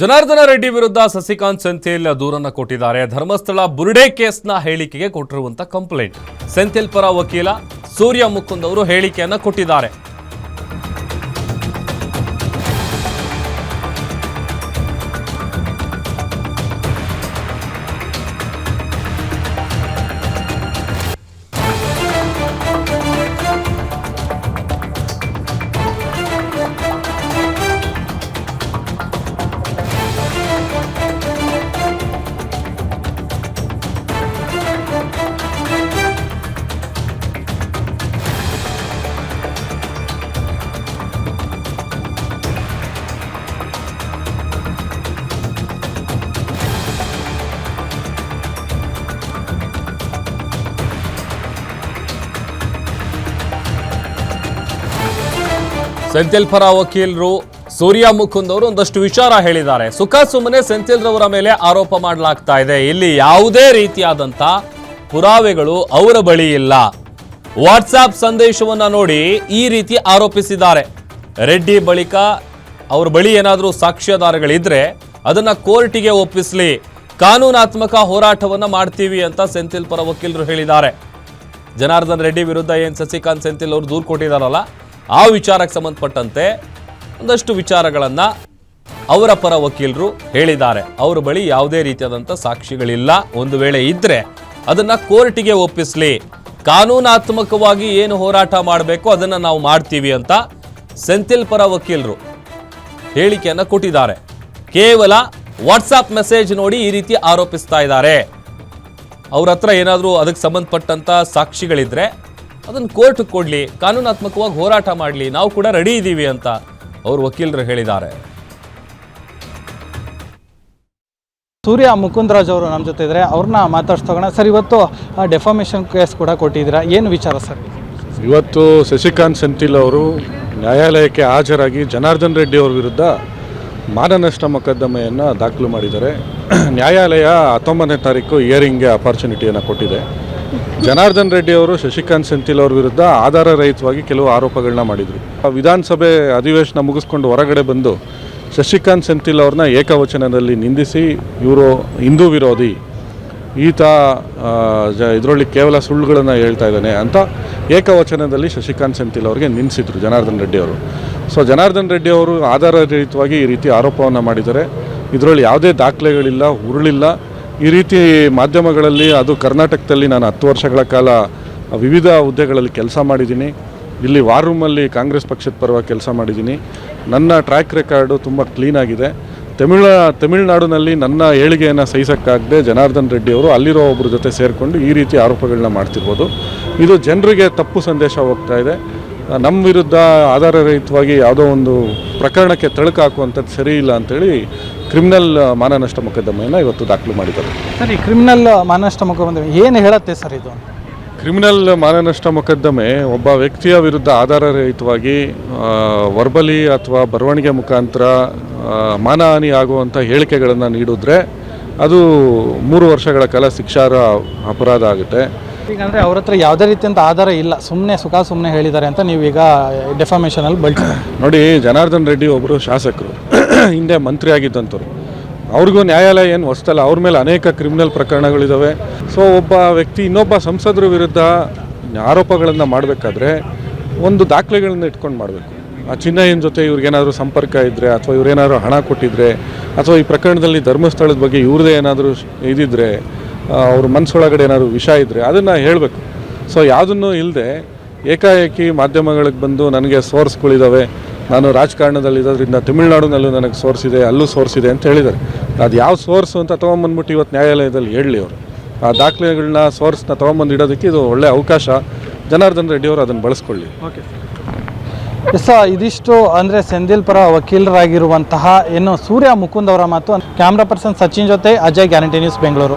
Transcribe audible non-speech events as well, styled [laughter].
ಜನಾರ್ದನ ರೆಡ್ಡಿ ವಿರುದ್ಧ ಸಸಿಕಾಂತ್ ಸೆಂಥಿಲ್ ದೂರನ್ನು ಕೊಟ್ಟಿದ್ದಾರೆ. ಧರ್ಮಸ್ಥಳ ಬುರುಡೆ ಕೇಸ್ನ ಹೇಳಿಕೆಗೆ ಕೊಟ್ಟಿರುವಂತಹ ಕಂಪ್ಲೇಂಟ್. ಸೆಂಥಿಲ್ ಪರ ವಕೀಲ ಸೂರ್ಯ ಮುಕುಂದ್ ಅವರು ಹೇಳಿಕೆಯನ್ನು ಕೊಟ್ಟಿದ್ದಾರೆ. ಸೆಂಥಿಲ್ ಪರ ವಕೀಲರು ಸೂರ್ಯ ಮುಕುಂದ್ ಅವರು ಒಂದಷ್ಟು ವಿಚಾರ ಹೇಳಿದ್ದಾರೆ. ಸುಖ ಸುಮ್ಮನೆ ಸೆಂಥಿಲ್ ರವರ ಮೇಲೆ ಆರೋಪ ಮಾಡಲಾಗ್ತಾ ಇದೆ. ಇಲ್ಲಿ ಯಾವುದೇ ರೀತಿಯಾದಂತ ಪುರಾವೆಗಳು ಅವರ ಬಳಿ ಇಲ್ಲ. ವಾಟ್ಸಾಪ್ ಸಂದೇಶವನ್ನು ನೋಡಿ ಈ ರೀತಿ ಆರೋಪಿಸಿದ್ದಾರೆ. ರೆಡ್ಡಿ ಬಳಿಕ ಅವ್ರ ಬಳಿ ಏನಾದರೂ ಸಾಕ್ಷ್ಯಾಧಾರಗಳಿದ್ರೆ ಅದನ್ನ ಕೋರ್ಟಿಗೆ ಒಪ್ಪಿಸಲಿ. ಕಾನೂನಾತ್ಮಕ ಹೋರಾಟವನ್ನ ಮಾಡ್ತೀವಿ ಅಂತ ಸೆಂಥಿಲ್ ಪರ ವಕೀಲರು ಹೇಳಿದ್ದಾರೆ. ಜನಾರ್ದನ್ ರೆಡ್ಡಿ ವಿರುದ್ಧ ಏನು ಸಸಿಕಾಂತ್ ಸೆಂಥಿಲ್ ಅವರು ದೂರು ಕೊಟ್ಟಿದ್ದಾರಲ್ಲ ಆ ವಿಚಾರಕ್ಕೆ ಸಂಬಂಧಪಟ್ಟಂತೆ ಒಂದಷ್ಟು ವಿಚಾರಗಳನ್ನು ಅವರ ಪರ ವಕೀಲರು ಹೇಳಿದ್ದಾರೆ. ಅವರ ಬಳಿ ಯಾವುದೇ ರೀತಿಯಾದಂಥ ಸಾಕ್ಷಿಗಳಿಲ್ಲ. ಒಂದು ವೇಳೆ ಇದ್ದರೆ ಅದನ್ನ ಕೋರ್ಟಿಗೆ ಒಪ್ಪಿಸಲಿ. ಕಾನೂನಾತ್ಮಕವಾಗಿ ಏನು ಹೋರಾಟ ಮಾಡಬೇಕು ಅದನ್ನ ನಾವು ಮಾಡ್ತೀವಿ ಅಂತ ಸೆಂಥಿಲ್ ಪರ ವಕೀಲರು ಹೇಳಿಕೆಯನ್ನು ಕೊಟ್ಟಿದ್ದಾರೆ. ಕೇವಲ ವಾಟ್ಸಾಪ್ ಮೆಸೇಜ್ ನೋಡಿ ಈ ರೀತಿ ಆರೋಪಿಸ್ತಾ ಇದ್ದಾರೆ. ಅವ್ರ ಹತ್ರ ಏನಾದರೂ ಅದಕ್ಕೆ ಸಂಬಂಧಪಟ್ಟಂತ ಸಾಕ್ಷಿಗಳಿದ್ರೆ ಅದನ್ನು ಕೋರ್ಟ್ ಕೊಡಲಿ ಕಾನೂನಾತ್ಮಕವಾಗಿ ಹೋರಾಟ ಮಾಡಲಿ ನಾವು ಕೂಡ ರೆಡಿ ಇದ್ದೀವಿ ಅಂತ ಅವ್ರ ವಕೀಲರು ಹೇಳಿದ್ದಾರೆ. ಸೂರ್ಯ ಮುಕುಂದರಾಜ್ ಅವರು ನಮ್ಮ ಜೊತೆ ಇದ್ದಾರೆ. ಅವ್ರನ್ನ ಮಾತಾಡ್ಸ್ತೋಗೋಣ ಸರ್ ಇವತ್ತು ಡೆಫಾಮೇಷನ್ ಕೇಸ್ ಕೂಡ ಕೊಟ್ಟಿದ್ದೀರಾ? ಏನು ವಿಚಾರ ಸರ್? ಇವತ್ತು ಶಶಿಕಾಂತ್ ಸೆಂಥಿಲ್ ಅವರು ನ್ಯಾಯಾಲಯಕ್ಕೆ ಹಾಜರಾಗಿ ಜನಾರ್ದನ್ ರೆಡ್ಡಿ ಅವರ ವಿರುದ್ಧ ಮಾನನಷ್ಟ ಮೊಕದ್ದಮೆಯನ್ನು ದಾಖಲು ಮಾಡಿದ್ದಾರೆ. [clears throat] ನ್ಯಾಯಾಲಯ ಹತ್ತೊಂಬತ್ತನೇ ತಾರೀಕು ಹಿಯರಿಂಗ್ಗೆ ಅಪಾರ್ಚುನಿಟಿಯನ್ನು ಕೊಟ್ಟಿದೆ. ಜನಾರ್ದನ್ ರೆಡ್ಡಿ ಅವರು, ಶಶಿಕಾಂತ್ ಸೆಂಥಿಲ್ ಅವ್ರ ವಿರುದ್ಧ ಆಧಾರ ರಹಿತವಾಗಿ ಕೆಲವು ಆರೋಪಗಳನ್ನ ಮಾಡಿದರು. ವಿಧಾನಸಭೆ ಅಧಿವೇಶನ ಮುಗಿಸ್ಕೊಂಡು ಹೊರಗಡೆ ಬಂದು ಶಶಿಕಾಂತ್ ಸೆಂಥಿಲ್ ಅವ್ರನ್ನ ಏಕವಚನದಲ್ಲಿ ನಿಂದಿಸಿ ಇವರು ಹಿಂದೂ ವಿರೋಧಿ, ಈತ ಜ ಇದರಲ್ಲಿ ಕೇವಲ ಸುಳ್ಳುಗಳನ್ನು ಹೇಳ್ತಾ ಇದ್ದಾನೆ ಅಂತ ಏಕವಚನದಲ್ಲಿ ಶಶಿಕಾಂತ್ ಸೆಂಥಿಲ್ ಅವರಿಗೆ ನಿಲ್ಲಿಸಿದ್ರು ಜನಾರ್ದನ್ ರೆಡ್ಡಿ ಅವರು. ಸೊ ಜನಾರ್ದನ್ ರೆಡ್ಡಿ ಅವರು ಆಧಾರರಹಿತವಾಗಿ ಈ ರೀತಿ ಆರೋಪವನ್ನು ಮಾಡಿದ್ದಾರೆ. ಇದರಲ್ಲಿ ಯಾವುದೇ ದಾಖಲೆಗಳಿಲ್ಲ ಉರುಳಿಲ್ಲ ಈ ರೀತಿ ಮಾಧ್ಯಮಗಳಲ್ಲಿ, ಅದು ಕರ್ನಾಟಕದಲ್ಲಿ ನಾನು ಹತ್ತು ವರ್ಷಗಳ ಕಾಲ ವಿವಿಧ ಹುದ್ದೆಗಳಲ್ಲಿ ಕೆಲಸ ಮಾಡಿದ್ದೀನಿ. ಇಲ್ಲಿ ವಾರ್ ರೂಮಲ್ಲಿ ಕಾಂಗ್ರೆಸ್ ಪಕ್ಷದ ಪರವಾಗಿ ಕೆಲಸ ಮಾಡಿದ್ದೀನಿ. ನನ್ನ ಟ್ರ್ಯಾಕ್ ರೆಕಾರ್ಡು ತುಂಬ ಕ್ಲೀನಾಗಿದೆ ತಮಿಳ, ತಮಿಳುನಾಡಿನಲ್ಲಿ ನನ್ನ ಏಳಿಗೆಯನ್ನು ಸಹಿಸೋಕ್ಕಾಗದೆ ಜನಾರ್ದನ್ ರೆಡ್ಡಿ ಅವರು ಅಲ್ಲಿರೋ ಒಬ್ಬರ ಜೊತೆ ಸೇರಿಕೊಂಡು ಈ ರೀತಿ ಆರೋಪಗಳನ್ನ ಮಾಡ್ತಿರ್ಬೋದು. ಇದು ಜನರಿಗೆ ತಪ್ಪು ಸಂದೇಶ ಹೋಗ್ತಾ ಇದೆ. ನಮ್ಮ ವಿರುದ್ಧ ಆಧಾರರಹಿತವಾಗಿ ಯಾವುದೋ ಒಂದು ಪ್ರಕರಣಕ್ಕೆ ತಳುಕು ಹಾಕುವಂಥದ್ದು ಸರಿ ಇಲ್ಲ ಅಂತೇಳಿ ಕ್ರಿಮಿನಲ್ ಮಾನನಷ್ಟ ಮೊಕದ್ದಮೆಯನ್ನು ಇವತ್ತು ದಾಖಲು ಮಾಡಿದ್ದಾರೆ. ಸರ್ ಈ ಕ್ರಿಮಿನಲ್ ಮಾನನಷ್ಟ ಮೊಕದ್ದಮೆ ಏನು ಹೇಳುತ್ತೆ ಸರ್ ಇದು? ಕ್ರಿಮಿನಲ್ ಮಾನನಷ್ಟ ಮೊಕದ್ದಮೆ ಒಬ್ಬ ವ್ಯಕ್ತಿಯ ವಿರುದ್ಧ ಆಧಾರರಹಿತವಾಗಿ ವರ್ಬಲಿ ಅಥವಾ ಬರವಣಿಗೆ ಮುಖಾಂತರ ಮಾನಹಾನಿ ಆಗುವಂಥ ಹೇಳಿಕೆಗಳನ್ನು ನೀಡಿದ್ರೆ ಅದು ಮೂರು ವರ್ಷಗಳ ಕಾಲ ಶಿಕ್ಷಾರ್ಹ ಅಪರಾಧ ಆಗುತ್ತೆ. ಈಗಂದರೆ ಅವ್ರ ಹತ್ರ ಯಾವುದೇ ರೀತಿಯಂತ ಆಧಾರ ಇಲ್ಲ. ಸುಮ್ಮನೆ ಸುಖ ಸುಮ್ಮನೆ ಹೇಳಿದ್ದಾರೆ ಅಂತ ನೀವೀಗ ಡೆಫಾಮೇಷನಲ್ಲಿ ಬಳಸಿ ನೋಡಿ ಜನಾರ್ದನ್ ರೆಡ್ಡಿ ಒಬ್ಬರು ಶಾಸಕರು. [clears throat] ಹಿಂದೆ ಮಂತ್ರಿ ಆಗಿದ್ದಂಥವ್ರು. ಅವ್ರಿಗೂ ನ್ಯಾಯಾಲಯ ಏನು ಹೊಸ್ತಲ್ಲ ಅವ್ರ ಮೇಲೆ ಅನೇಕ ಕ್ರಿಮಿನಲ್ ಪ್ರಕರಣಗಳಿದ್ದಾವೆ ಸೊ ಒಬ್ಬ ವ್ಯಕ್ತಿ ಇನ್ನೊಬ್ಬ ಸಂಸದರ ವಿರುದ್ಧ ಆರೋಪಗಳನ್ನು ಮಾಡಬೇಕಾದ್ರೆ ಒಂದು ದಾಖಲೆಗಳನ್ನ ಇಟ್ಕೊಂಡು ಮಾಡಬೇಕು. ಆ ಚಿನ್ನಯ್ಯನ ಜೊತೆ ಇವ್ರಿಗೇನಾದರೂ ಸಂಪರ್ಕ ಇದ್ದರೆ ಅಥವಾ ಇವರೇನಾದರೂ ಹಣ ಕೊಟ್ಟಿದ್ರೆ, ಅಥವಾ ಈ ಪ್ರಕರಣದಲ್ಲಿ ಧರ್ಮಸ್ಥಳದ ಬಗ್ಗೆ ಇವ್ರದ್ದೇ ಏನಾದರೂ ಇದಿದ್ರೆ ಅವ್ರ ಮನಸ್ಸೊಳಗಡೆ ಏನಾದರೂ ವಿಷ ಇದ್ದರೆ ಅದನ್ನು ಹೇಳಬೇಕು. ಸೊ ಯಾವುದನ್ನು ಇಲ್ಲದೆ ಏಕಾಏಕಿ ಮಾಧ್ಯಮಗಳಿಗೆ ಬಂದು ನನಗೆ ಸೋರ್ಸ್ಗಳಿದ್ದಾವೆ ನಾನು ರಾಜಕಾರಣದಲ್ಲಿ ಇರೋದ್ರಿಂದ ತಮಿಳ್ನಾಡಿನಲ್ಲೂ ನನಗೆ ಸೋರ್ಸ್ ಇದೆ ಅಲ್ಲೂ ಸೋರ್ಸ್ ಇದೆ ಅಂತ ಹೇಳಿದ್ದಾರೆ. ಅದು ಯಾವ ಸೋರ್ಸು ಅಂತ ತೊಗೊಂಬಂದ್ಬಿಟ್ಟು ಇವತ್ತು ನ್ಯಾಯಾಲಯದಲ್ಲಿ ಹೇಳಲಿ ಅವರು. ಆ ದಾಖಲೆಗಳನ್ನ ಸೋರ್ಸ್ನ ತೊಗೊಂಬಂದು ಇಡೋದಕ್ಕೆ ಇದು ಒಳ್ಳೆಯ ಅವಕಾಶ. ಜನಾರ್ದನ್ ರೆಡ್ಡಿ ಅವರು ಅದನ್ನು ಬಳಸ್ಕೊಳ್ಳಿ. ಓಕೆ. ಎಸ್ ಇದಿಷ್ಟು ಅಂದರೆ ಸೆಂದಿಲ್ ಪರ ವಕೀಲರಾಗಿರುವಂತಹ ಏನು ಸೂರ್ಯ ಮುಕುಂದ್ ಅವರ ಮಾತು ಕ್ಯಾಮ್ರಾ ಪರ್ಸನ್ ಸಚಿನ್ ಜೊತೆ ಅಜಯ್ ಗ್ಯಾರಂಟಿ ನ್ಯೂಸ್ ಬೆಂಗಳೂರು.